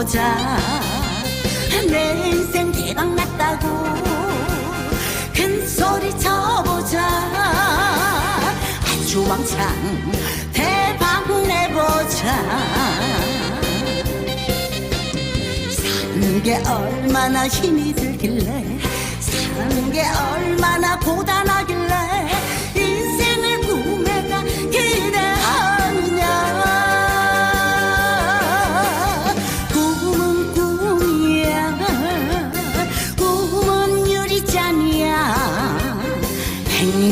바꿔보자. 내 인생 대박 났다고 큰 소리 쳐보자. 아주 왕창 대박 내보자. 사는 게 얼마나 힘이 들길래 사는 게 얼마나 고단하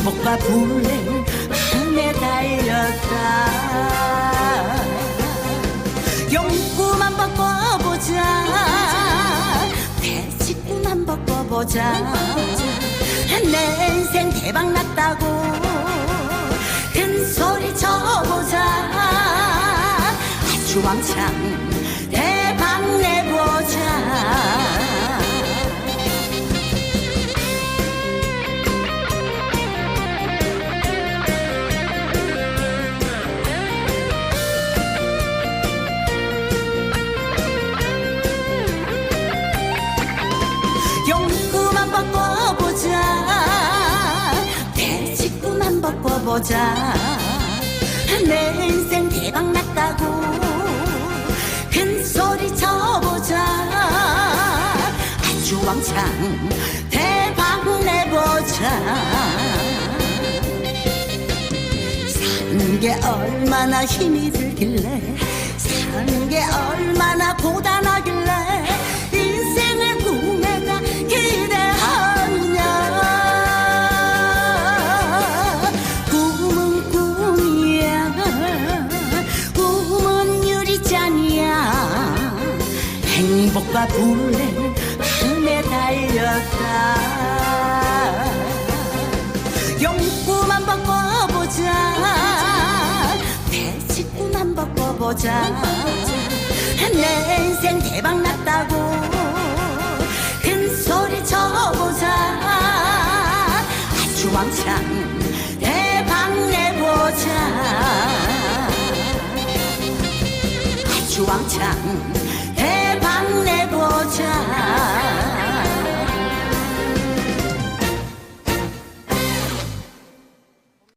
행복과 불행 함에 달렸다. 용구만 바꿔보자. 대직구만 바꿔보자. 내 인생 대박 났다고 큰 소리 쳐보자. 아주 왕창 용구만 바꿔보자. 대직구만 바꿔보자. 내 인생 대박 났다고 큰 소리 쳐보자. 아주 왕창 대박 내보자. 사는 게 얼마나 힘이 들길래 사는 게 얼마나 고단하길래 행복과 불행 함에 달렸다. 용구만 바꿔보자. 대직구만 바꿔보자. 내 인생 대박 났다고 큰 소리 쳐보자. 아주 왕창 대박 내보자. 아주 왕창 대박 내보자